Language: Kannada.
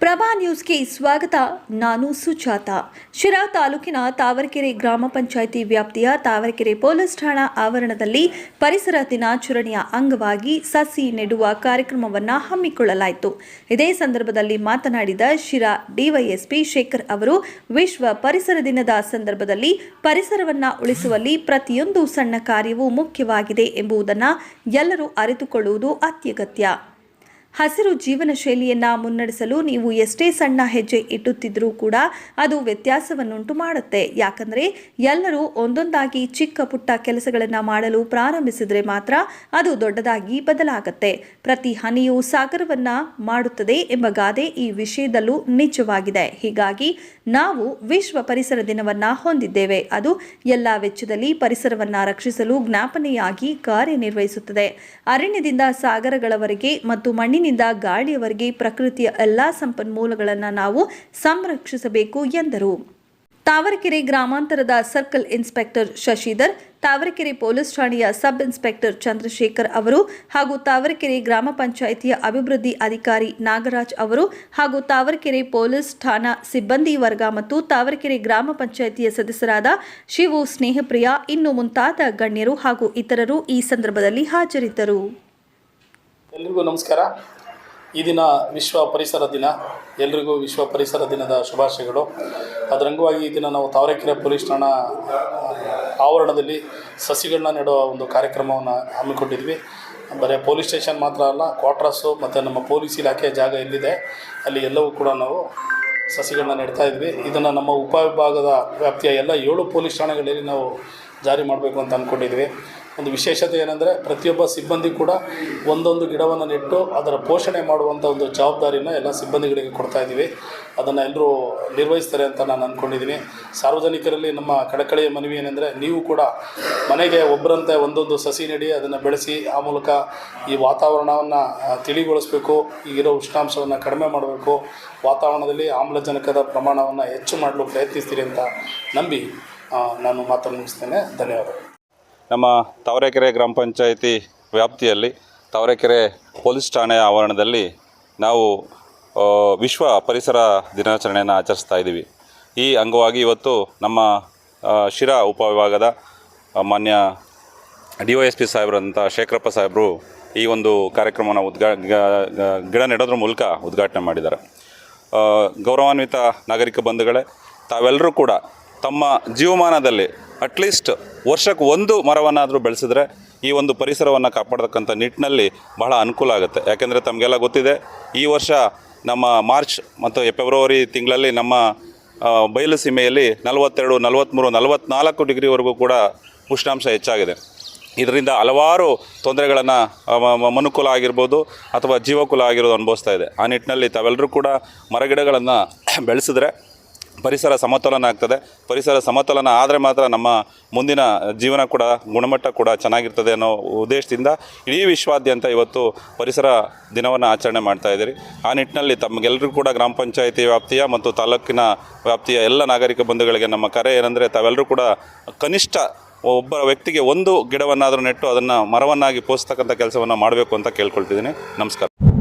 ಪ್ರಭಾ ನ್ಯೂಸ್ಗೆ ಸ್ವಾಗತ. ನಾನು ಸುಜಾತ. ಶಿರಾ ತಾಲೂಕಿನ ತಾವರಕೆರೆ ಗ್ರಾಮ ಪಂಚಾಯಿತಿ ವ್ಯಾಪ್ತಿಯ ತಾವರಕೆರೆ ಪೊಲೀಸ್ ಠಾಣಾ ಆವರಣದಲ್ಲಿ ಪರಿಸರ ದಿನಾಚರಣೆಯ ಅಂಗವಾಗಿ ಸಸಿ ನೆಡುವ ಕಾರ್ಯಕ್ರಮವನ್ನು ಹಮ್ಮಿಕೊಳ್ಳಲಾಯಿತು. ಇದೇ ಸಂದರ್ಭದಲ್ಲಿ ಮಾತನಾಡಿದ ಶಿರಾ ಡಿವೈಎಸ್ಪಿ ಶೇಖರ್ ಅವರು, ವಿಶ್ವ ಪರಿಸರ ದಿನದ ಸಂದರ್ಭದಲ್ಲಿ ಪರಿಸರವನ್ನು ಉಳಿಸುವಲ್ಲಿ ಪ್ರತಿಯೊಂದು ಸಣ್ಣ ಕಾರ್ಯವೂ ಮುಖ್ಯವಾಗಿದೆ ಎಂಬುದನ್ನು ಎಲ್ಲರೂ ಅರಿತುಕೊಳ್ಳುವುದು ಅತ್ಯಗತ್ಯ. ಹಸಿರು ಜೀವನ ಶೈಲಿಯನ್ನ ಮುನ್ನಡೆಸಲು ನೀವು ಎಷ್ಟೇ ಸಣ್ಣ ಹೆಜ್ಜೆ ಇಟ್ಟುತ್ತಿದ್ರೂ ಕೂಡ ಅದು ವ್ಯತ್ಯಾಸವನ್ನುಂಟು ಮಾಡುತ್ತೆ. ಯಾಕಂದ್ರೆ ಎಲ್ಲರೂ ಒಂದೊಂದಾಗಿ ಚಿಕ್ಕ ಪುಟ್ಟ ಕೆಲಸಗಳನ್ನು ಮಾಡಲು ಪ್ರಾರಂಭಿಸಿದ್ರೆ ಮಾತ್ರ ಅದು ದೊಡ್ಡದಾಗಿ ಬದಲಾಗುತ್ತೆ. ಪ್ರತಿ ಹನಿಯು ಸಾಗರವನ್ನ ಮಾಡುತ್ತದೆ ಎಂಬ ಗಾದೆ ಈ ವಿಷಯದಲ್ಲೂ ನಿಜವಾಗಿದೆ. ಹೀಗಾಗಿ ನಾವು ವಿಶ್ವ ಪರಿಸರ ದಿನವನ್ನ ಹೊಂದಿದ್ದೇವೆ. ಅದು ಎಲ್ಲ ವೆಚ್ಚದಲ್ಲಿ ಪರಿಸರವನ್ನ ರಕ್ಷಿಸಲು ಜ್ಞಾಪನೆಯಾಗಿ ಕಾರ್ಯನಿರ್ವಹಿಸುತ್ತದೆ. ಅರಣ್ಯದಿಂದ ಸಾಗರಗಳವರೆಗೆ ಮತ್ತು ಮಣ್ಣಿನಿಂದ ಗಾಳಿಯವರೆಗೆ ಪ್ರಕೃತಿಯ ಎಲ್ಲಾ ಸಂಪನ್ಮೂಲಗಳನ್ನು ನಾವು ಸಂರಕ್ಷಿಸಬೇಕು ಎಂದರು. ತಾವರಕೆರೆ ಗ್ರಾಮಾಂತರದ circle inspector Shashidhar, Tavarekere police ಠಾಣೆಯ ಸಬ್ ಇನ್ಸ್ಪೆಕ್ಟರ್ ಚಂದ್ರಶೇಖರ್ ಅವರು ಹಾಗೂ ತಾವರಕೆರೆ ಗ್ರಾಮ ಪಂಚಾಯಿತಿಯ ಅಭಿವೃದ್ಧಿ ಅಧಿಕಾರಿ ನಾಗರಾಜ್ ಅವರು ಹಾಗೂ ತಾವರಕೆರೆ ಪೊಲೀಸ್ ಠಾಣಾ ಸಿಬ್ಬಂದಿ ವರ್ಗ ಮತ್ತು ತಾವರೆಕೆರೆ ಗ್ರಾಮ ಪಂಚಾಯಿತಿಯ ಸದಸ್ಯರಾದ ಶಿವು ಸ್ನೇಹಪ್ರಿಯ, ಇನ್ನು ಮುಂತಾದ ಗಣ್ಯರು ಹಾಗೂ ಇತರರು ಈ ಸಂದರ್ಭದಲ್ಲಿ ಹಾಜರಿದ್ದರು. ಎಲ್ರಿಗೂ ನಮಸ್ಕಾರ. ಈ ದಿನ ವಿಶ್ವ ಪರಿಸರ ದಿನ. ಎಲ್ರಿಗೂ ವಿಶ್ವ ಪರಿಸರ ದಿನದ ಶುಭಾಶಯಗಳು. ಅದರ ಅಂಗವಾಗಿ ಈ ದಿನ ನಾವು ತಾವರೆಕೆರೆ ಪೊಲೀಸ್ ಠಾಣಾ ಆವರಣದಲ್ಲಿ ಸಸಿಗಳನ್ನ ನೆಡುವ ಒಂದು ಕಾರ್ಯಕ್ರಮವನ್ನು ಹಮ್ಮಿಕೊಂಡಿದ್ವಿ. ಬರೀ ಪೊಲೀಸ್ ಸ್ಟೇಷನ್ ಮಾತ್ರ ಅಲ್ಲ, ಕ್ವಾರ್ಟರ್ಸು ಮತ್ತು ನಮ್ಮ ಪೊಲೀಸ್ ಇಲಾಖೆಯ ಜಾಗ ಎಲ್ಲಿದೆ, ಅಲ್ಲಿ ಎಲ್ಲವೂ ಕೂಡ ನಾವು ಸಸಿಗಳನ್ನ ನೆಡ್ತಾ ಇದ್ವಿ. ಇದನ್ನು ನಮ್ಮ ಉಪವಿಭಾಗದ ವ್ಯಾಪ್ತಿಯ ಎಲ್ಲ ಏಳು ಪೊಲೀಸ್ ಠಾಣೆಗಳಲ್ಲಿ ನಾವು ಜಾರಿ ಮಾಡಬೇಕು ಅಂತ ಅಂದ್ಕೊಂಡಿದ್ವಿ ಒಂದು ವಿಶೇಷತೆ ಏನಂದರೆ ಪ್ರತಿಯೊಬ್ಬ ಸಿಬ್ಬಂದಿ ಕೂಡ ಒಂದೊಂದು ಗಿಡವನ್ನು ನೆಟ್ಟು ಅದರ ಪೋಷಣೆ ಮಾಡುವಂಥ ಒಂದು ಜವಾಬ್ದಾರಿನ ಎಲ್ಲ ಸಿಬ್ಬಂದಿಗಳಿಗೆ ಕೊಡ್ತಾ ಇದ್ದೀವಿ. ಅದನ್ನು ಎಲ್ಲರೂ ನಿರ್ವಹಿಸ್ತಾರೆ ಅಂತ ನಾನು ಅಂದ್ಕೊಂಡಿದ್ದೀನಿ ಸಾರ್ವಜನಿಕರಲ್ಲಿ ನಮ್ಮ ಕಳಕಳಿಯ ಮನವಿ ಏನೆಂದರೆ ನೀವು ಕೂಡ ಮನೆಗೆ ಒಬ್ಬರಂತೆ ಒಂದೊಂದು ಸಸಿ ನೆಡಿ, ಅದನ್ನು ಬೆಳೆಸಿ, ಆ ಮೂಲಕ ಈ ವಾತಾವರಣವನ್ನು ತಿಳಿಗೊಳಿಸಬೇಕು, ಈಗಿರೋ ಉಷ್ಣಾಂಶವನ್ನು ಕಡಿಮೆ ಮಾಡಬೇಕು, ವಾತಾವರಣದಲ್ಲಿ ಆಮ್ಲಜನಕದ ಪ್ರಮಾಣವನ್ನು ಹೆಚ್ಚು ಮಾಡಲು ಪ್ರಯತ್ನಿಸ್ತೀರಿ ಅಂತ ನಂಬಿ ನಾನು ಮಾತನ್ನು ಮುಗಿಸ್ತೇನೆ. ಧನ್ಯವಾದಗಳು. ನಮ್ಮ ತಾವರೆಕೆರೆ ಗ್ರಾಮ ಪಂಚಾಯಿತಿ ವ್ಯಾಪ್ತಿಯಲ್ಲಿ ತಾವರೆಕೆರೆ ಪೊಲೀಸ್ ಠಾಣೆಯ ಆವರಣದಲ್ಲಿ ನಾವು ವಿಶ್ವ ಪರಿಸರ ದಿನಾಚರಣೆಯನ್ನು ಆಚರಿಸ್ತಾ ಇದ್ದೀವಿ. ಈ ಅಂಗವಾಗಿ ಇವತ್ತು ನಮ್ಮ ಶಿರಾ ಉಪವಿಭಾಗದ ಮಾನ್ಯ ಡಿ ವೈ ಎಸ್ ಪಿ ಸಾಹೇಬ್ರಂಥ ಶೇಖರಪ್ಪ ಸಾಹೇಬರು ಈ ಒಂದು ಕಾರ್ಯಕ್ರಮವನ್ನು ಉದ್ಘಾ ಗಿಡ ನೆಡೋದ್ರ ಮೂಲಕ ಉದ್ಘಾಟನೆ ಮಾಡಿದ್ದಾರೆ. ಗೌರವಾನ್ವಿತ ನಾಗರಿಕ ಬಂಧುಗಳೇ, ತಾವೆಲ್ಲರೂ ಕೂಡ ತಮ್ಮ ಜೀವಮಾನದಲ್ಲಿ ಅಟ್ಲೀಸ್ಟ್ ವರ್ಷಕ್ಕೆ ಒಂದು ಮರವನ್ನಾದರೂ ಬೆಳೆಸಿದ್ರೆ ಈ ಒಂದು ಪರಿಸರವನ್ನು ಕಾಪಾಡತಕ್ಕಂಥ ನಿಟ್ಟಿನಲ್ಲಿ ಬಹಳ ಅನುಕೂಲ ಆಗುತ್ತೆ. ಯಾಕೆಂದರೆ ತಮಗೆಲ್ಲ ಗೊತ್ತಿದೆ, ಈ ವರ್ಷ ನಮ್ಮ ಮಾರ್ಚ್ ಮತ್ತು ಫೆಬ್ರವರಿ ತಿಂಗಳಲ್ಲಿ ನಮ್ಮ ಬಯಲು ಸೀಮೆಯಲ್ಲಿ ನಲವತ್ತೆರಡು ನಲವತ್ತ್ಮೂರು ನಲವತ್ತ್ನಾಲ್ಕು ಡಿಗ್ರಿವರೆಗೂ ಕೂಡ ಉಷ್ಣಾಂಶ ಹೆಚ್ಚಾಗಿದೆ. ಇದರಿಂದ ಹಲವಾರು ತೊಂದರೆಗಳನ್ನು ಮನುಕುಲ ಆಗಿರ್ಬೋದು ಅಥವಾ ಜೀವಕುಲ ಆಗಿರೋದು ಅನುಭವಿಸ್ತಾ ಇದೆ. ಆ ನಿಟ್ಟಿನಲ್ಲಿ ತಾವೆಲ್ಲರೂ ಕೂಡ ಮರಗಿಡಗಳನ್ನು ಬೆಳೆಸಿದ್ರೆ ಪರಿಸರ ಸಮತೋಲನ ಆಗ್ತದೆ. ಪರಿಸರ ಸಮತೋಲನ ಆದರೆ ಮಾತ್ರ ನಮ್ಮ ಮುಂದಿನ ಜೀವನ ಕೂಡ, ಗುಣಮಟ್ಟ ಕೂಡ ಚೆನ್ನಾಗಿರ್ತದೆ ಅನ್ನೋ ಉದ್ದೇಶದಿಂದ ಇಡೀ ವಿಶ್ವಾದ್ಯಂತ ಇವತ್ತು ಪರಿಸರ ದಿನವನ್ನು ಆಚರಣೆ ಮಾಡ್ತಾ ಇದ್ದೀರಿ. ಆ ನಿಟ್ಟಿನಲ್ಲಿ ತಮಗೆಲ್ಲರೂ ಕೂಡ ಗ್ರಾಮ ಪಂಚಾಯಿತಿ ವ್ಯಾಪ್ತಿಯ ಮತ್ತು ತಾಲೂಕಿನ ವ್ಯಾಪ್ತಿಯ ಎಲ್ಲ ನಾಗರಿಕ ಬಂಧುಗಳಿಗೆ ನಮ್ಮ ಕರೆ ಏನಂದರೆ ತಾವೆಲ್ಲರೂ ಕೂಡ ಕನಿಷ್ಠ ಒಬ್ಬ ವ್ಯಕ್ತಿಗೆ ಒಂದು ಗಿಡವನ್ನಾದರೂ ನೆಟ್ಟು ಅದನ್ನು ಮರವನ್ನಾಗಿ ಪೋಷಿಸ್ತಕ್ಕಂಥ ಕೆಲಸವನ್ನು ಮಾಡಬೇಕು ಅಂತ ಕೇಳ್ಕೊಳ್ತಿದ್ದೀನಿ. ನಮಸ್ಕಾರ.